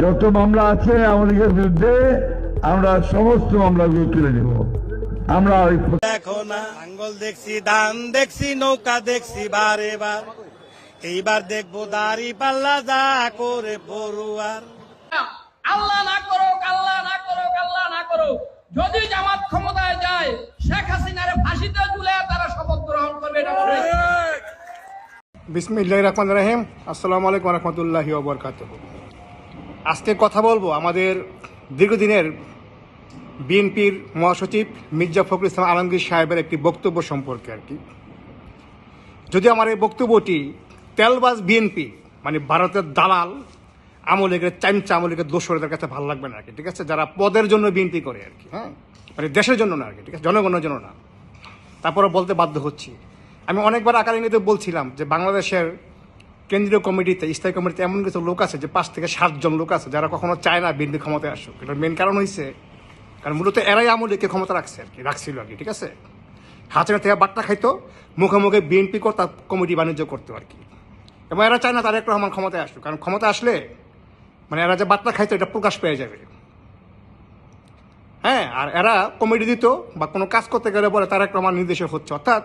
যত মামলা আছে আমাদের বিরুদ্ধে আমরা সমস্ত মামলাগুলো তুলে নেব। আমরা ওই দেখো না আঙ্গল দেখছি ধান দেখছি নৌকা দেখছি বারে বার এইবার দেখব দাড়ি পাল্লা যা করে পড়ুয়ার। আল্লাহ না করো আল্লাহ না করো আল্লাহ না করো যদি জামাত ক্ষমতায় যায় শেখ হাসিনারে ফাঁসিতে ঝুলে তারা শপথ গ্রহণ করবে এটা মনে রাখবেন। বিসমিল্লাহ রহমান রাহিম। আসসালামু আলাইকুম রহমতুল্লাহি ওবরকাত আজকে কথা বলব আমাদের দীর্ঘদিনের বিএনপির মহাসচিব মির্জা ফখরুল ইসলাম আলমগীর সাহেবের একটি বক্তব্য সম্পর্কে আর কি। যদি আমার এই বক্তব্যটি তেলবাজ বিএনপি মানে ভারতের দালাল, আমলিগের চামচা, আমলিগের দোসরদের কাছে ভালো লাগবে না আর কি, ঠিক আছে? যারা পদের জন্য বিএনপি করে আর কি হ্যাঁ? মানে দেশের জন্য না আর কি, ঠিক আছে? জনগণের জন্য না। তারপরে বলতে বাধ্য হচ্ছি। আমি অনেকবার আকার ইঙ্গিতে বলছিলাম যে বাংলাদেশের কেন্দ্রীয় কমিটিতে, স্থায়ী কমিটিতে এমন কিছু লোক আছে যে পাঁচ থেকে সাতজন লোক আছে যারা কখনো চায় না বিএনপি ক্ষমতায় আসুক। এটার মেন কারণ হয়েছে কারণ মূলত এরাই আমলিকে ক্ষমতা রাখছে আর কি, রাখছিল আর কি, ঠিক আছে? হাজার থেকে বাট্টা খাইতো, মুখে মুখে বিএনপি করতা কমিটি বাণিজ্য করতো আর কি। এবং এরা চায় না তারেক রহমান ক্ষমতায় আসুক, কারণ ক্ষমতা আসলে মানে এরা যে বাট্টা খাইতো, এটা প্রকাশ পেয়ে যাবে। হ্যাঁ আর এরা কমেডি দিত বা কোনো কাজ করতে গেলে বলে তারেক রহমান নির্দেশে হচ্ছে, অর্থাৎ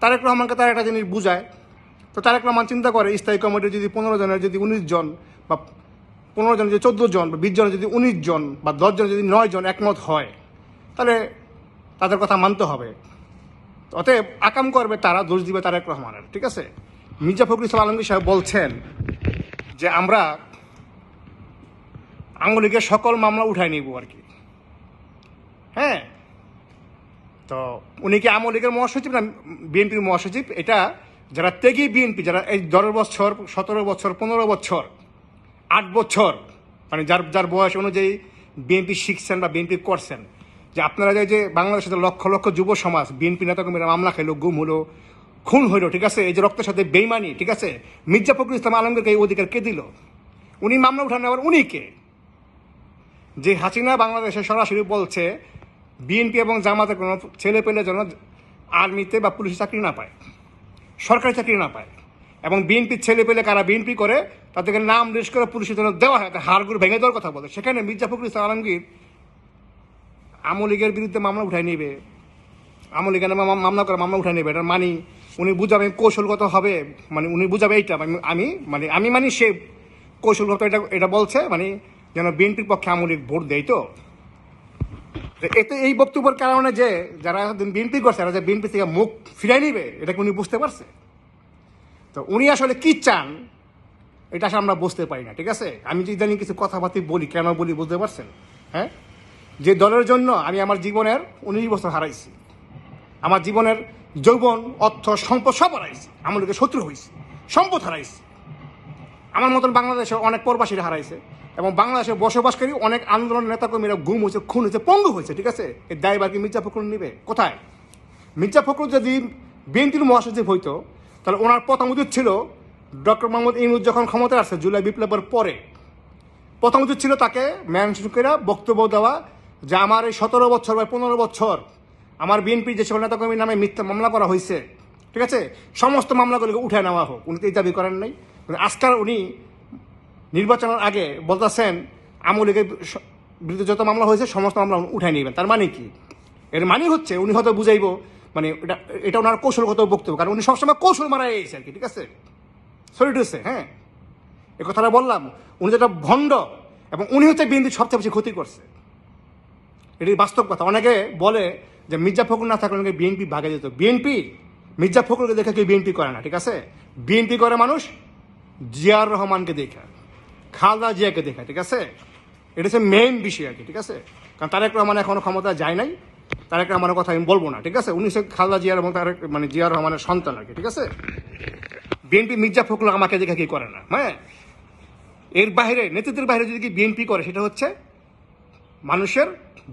তারেক রহমানকে তারা একটা জিনিস বুঝায়। তো তারেক রহমান চিন্তা করে, স্থায়ী কমিটি যদি পনেরো জনের যদি উনিশ জন বা পনেরো জন যদি চোদ্দ জন বা বিশ জনের যদি উনিশ জন বা দশ জন যদি নয় জন একমত হয়, তাহলে তাদের কথা মানতে হবে। অতএব আকাম করবে তারা, দোষ দিবে তারেক রহমানের, ঠিক আছে? মির্জা ফখরুল ইসলাম আলমগীর সাহেব বলছেন যে, আমরা আঙুলিকে সকল মামলা উঠায় নিব আর কি। হ্যাঁ? তো উনি কি আওয়ামী লীগের মহাসচিব না বিএনপির মহাসচিব? এটা যারা ত্যাগী বিএনপি, যারা এই দশ বছর, সতেরো বছর, পনেরো বছর, আট বছর মানে যার যার বয়স অনুযায়ী বিএনপি শিখছেন বা বিএনপি করছেন, যে আপনারা যে বাংলাদেশের লক্ষ লক্ষ যুব সমাজ, বিএনপি নেতা কর্মীরা মামলা খেলো, গুম হলো, খুন হইল, ঠিক আছে? এই যে রক্তের সাথে বেইমানি, ঠিক আছে? মির্জা ফখরুল ইসলাম আলমগীরকে এই অধিকার কে দিল? উনি মামলা উঠান আবার উনি কে? যে হাসিনা বাংলাদেশে সরাসরি বলছে বিএনপি এবং জামাতের কোনো ছেলে পেলে যেন আর্মিতে বা পুলিশে চাকরি না পায়, সরকারি চাকরি না পায়। এবং বিএনপির ছেলে পেলে কারা বিএনপি করে, তাদেরকে নাম লিস্ট করে পুলিশের জন্য দেওয়া হয় হাড়গুড় ভেঙে দেওয়ার কথা বলে। সেখানে মির্জা ফখরুল ইসলাম আলমগীর আমলীগের বিরুদ্ধে মামলা উঠাই নেবে। আমলীগের নামে মাম- মামলা করে মামলা উঠাই নেবে। এটার মানি উনি বুঝাবে কৌশলগত হবে মানে উনি বুঝাবে এইটা, আমি- মানে আমি মানি সে কৌশলগত এটা এটা বলছে মানে যেন বিএনপির পক্ষে আমলিগ ভোট দেয় তো। এতে এই বক্তব্যের কারণে যে যারা এতদিন বিএনপি করছে যে বিএনপি থেকে মুখ ফিরাই নিবে, এটা কি উনি বুঝতে পারছে? তো উনি আসলে কি চান, এটা আসলে আমরা বুঝতে পারি না, ঠিক আছে? আমি যে ইদানিং কিছু কথাবার্তি বলি, কেন বলি বুঝতে পারছেন? হ্যাঁ? যে দলের জন্য আমি আমার জীবনের উনিশ বছর হারাইছি। আমার জীবনের যৌবন, অর্থ, সম্পদ সব হারাইছি। আমার লোকের শত্রু হয়েছি সম্পদ হারাইছি। আমার মতন বাংলাদেশে অনেক প্রবাসীরা হারাইছে। এবং বাংলাদেশে বসবাসকারী অনেক আন্দোলন নেতাকর্মীরা গুম হয়েছে, খুন হয়েছে, পঙ্গু হয়েছে, ঠিক আছে? এই দায়বার কি মির্জা ফখরুল নিবে। কোথায়? মির্জা ফখরুল যদি বিএনপির মহাসচিব হইতো, তাহলে ওনার প্রথম উচিত ছিল ডক্টর মোহাম্মদ ইমরুজ যখন ক্ষমতায় আসছে জুলাই বিপ্লবের পরে, প্রথম উচিত ছিল তাকে ম্যানসুকেরা বক্তব্য দেওয়া যে আমার এই সতেরো বছর বা পনেরো বছর আমার বিএনপি যে সকল নেতাকর্মীর নামে মিথ্যা মামলা করা হয়েছে, ঠিক আছে? সমস্ত মামলাগুলোকে উঠে নেওয়া হোক। উনি তো এই দাবি করেন নাই। আজকাল উনি নির্বাচনের আগে বলতেছেন আওয়ামী লীগের বিরুদ্ধে যত মামলা হয়েছে, সমস্ত মামলা উঠাই নেবেন। তার মানে কি? এর মানে হচ্ছে, উনি হয়তো বুঝাইব মানে এটা এটা ওনার কৌশলগত বক্তব্য, কারণ উনি সবসময় কৌশল মারা এসেছে আর কি, ঠিক আছে? সরি টুসে হ্যাঁ? এ কথাটা বললাম, উনি যেটা ভণ্ড, এবং উনি হচ্ছে বিএনপির সবচেয়ে বেশি ক্ষতি করছে। এটি বাস্তব কথা। অনেকে বলে যে মির্জা ফখরুল না থাকলে বিএনপি ভাগে যেত। বিএনপি, মির্জা ফখরুলকে দেখে কেউ বিএনপি করে না, ঠিক আছে? বিএনপি করে মানুষ জিয়ার রহমানকে দেখে। খালদা জিয়াকে দেখে, ঠিক আছে? এটা হচ্ছে মেইন বিষয় আর কি, ঠিক আছে? কারণ তারেক রহমান এখনও ক্ষমতা যায় নাই। তারেক রহমানের কথা আমি বলব না, ঠিক আছে? উনি খালদা জিয়ার এবং তারেক মানে জিয়ার রহমানের সন্তান আর কি, ঠিক আছে? বিএনপি মির্জা ফখরুল আমাকে দেখে কি করে না হ্যাঁ? এর বাইরে, নেতৃত্বের বাইরে যদি কি বিএনপি করে, সেটা হচ্ছে মানুষের,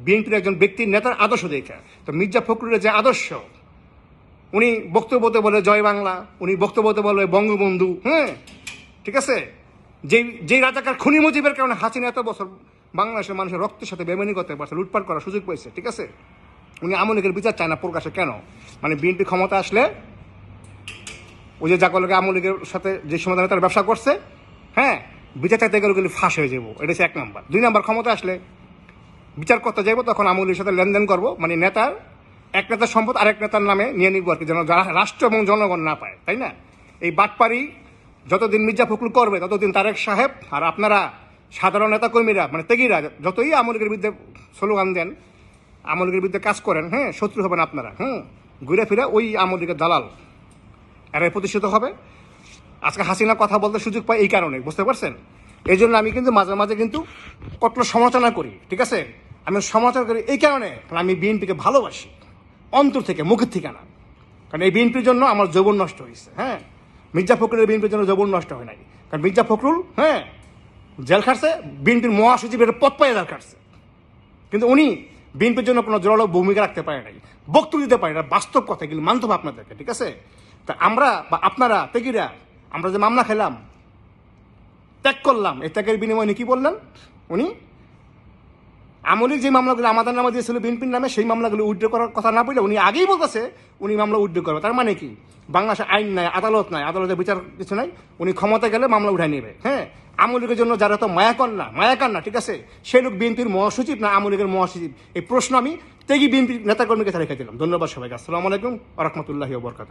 বিএনপির একজন ব্যক্তির নেতার আদর্শ দেখা। তো মির্জা ফখরুলের যে আদর্শ, উনি বক্তব্যতে বলে জয় বাংলা, উনি বক্তব্যতে বলে বঙ্গবন্ধু হ্যাঁ? ঠিক আছে? যেই যেই রাজাকার খুনি মুজিবের কারণে হাসিনা এত বছর বাংলাদেশের মানুষের রক্তের সাথে বেমানি করতে পারছে, লুটপাট করার সুযোগ পেয়েছে ঠিক আছে? উনি আমলিকের বিচার চায় না প্রকাশে, কেন? মানে বিএনপি ক্ষমতা আসলে ওই যে জাকলকে আমলিকের সাথে যে সমাধানে তারা ব্যবসা করছে হ্যাঁ বিচার চাইতে গেলে গেলে ফাঁস হয়ে যাব, এটা হচ্ছে এক নাম্বার। দুই নাম্বার ক্ষমতা আসলে বিচার করতে যাব তখন আমলের সাথে লেনদেন করব মানে নেতার, এক নেতার সম্পদ আরেক নেতার নামে নিয়ে নিব আর কি, যেন রাষ্ট্র এবং জনগণ না পায়, তাই না? এই বাটপারি যতদিন মির্জা ফখরুল করবে, ততদিন তারেক সাহেব আর আপনারা সাধারণ নেতা কর্মীরা মানে তেগিরা যতই আমলিকের বিরুদ্ধে স্লোগান দেন আমলিকের বিরুদ্ধে কাজ করেন হ্যাঁ শত্রু হবেন আপনারা, হুম, ঘুরে ফিরে ওই আমলিকের দালাল। এরাই প্রতিষ্ঠিত হবে। আজকে হাসিনা কথা বলতে সুযোগ পাই এই কারণে, বুঝতে পারছেন? এই জন্য আমি কিন্তু মাঝে মাঝে কিন্তু কঠোর সমালোচনা করি, ঠিক আছে? আমি সমালোচনা করি এই কারণে, কারণ আমি বিএনপিকে ভালোবাসি, অন্তর থেকে, মুখের ঠিকানা। কারণ এই বিএনপির জন্য আমার যৌবন নষ্ট হয়েছে হ্যাঁ? মির্জা ফখরুলের বিএনপির জন্য যৌবন নষ্ট হয় নাই। কারণ মির্জা ফখরুল হ্যাঁ জেল খাটছে, বিএনপির মহাসচিবের পদ পাইয়ে জেল খাটছে। কিন্তু উনি বিএনপির জন্য কোনো জোরালো ভূমিকা রাখতে পারে নাই, বক্তব্য দিতে পারে না বাস্তব কথা, এগুলো মানতে হবে আপনাদেরকে, ঠিক আছে? তা আমরা বা আপনারা তেগিরা আমরা যে মামলা খেলাম, ত্যাগ করলাম, এই ত্যাগের বিনিময়ে উনি কি বললেন? উনি আমলিক যে মামলাগুলো আমাদের নামে দিয়েছিল বিএনপির নামে, সেই মামলাগুলো উইথড্র করার কথা না বলে উনি আগেই বলতেছে, উনি মামলা উইথড্র করবে। তার মানে কি? বাংলাদেশে আইন নাই, আদালত নাই, আদালতে বিচার কিছু নাই, উনি ক্ষমতা গেলে মামলা উঠাই নেবে। হ্যাঁ? আমলিকের জন্য যারা তো মায়াকর না মায়াকার না ঠিক আছে? সেই লোক বিএনপির মহাসচিব না আমলিকের মহাসচিব? এই প্রশ্ন আমি তেগি বিএনপির নেতাকর্মীকে রেখে দিলাম। ধন্যবাদ সবাইকে। আসসালামু আলাইকুম রহমতুল্লাহি বরকাত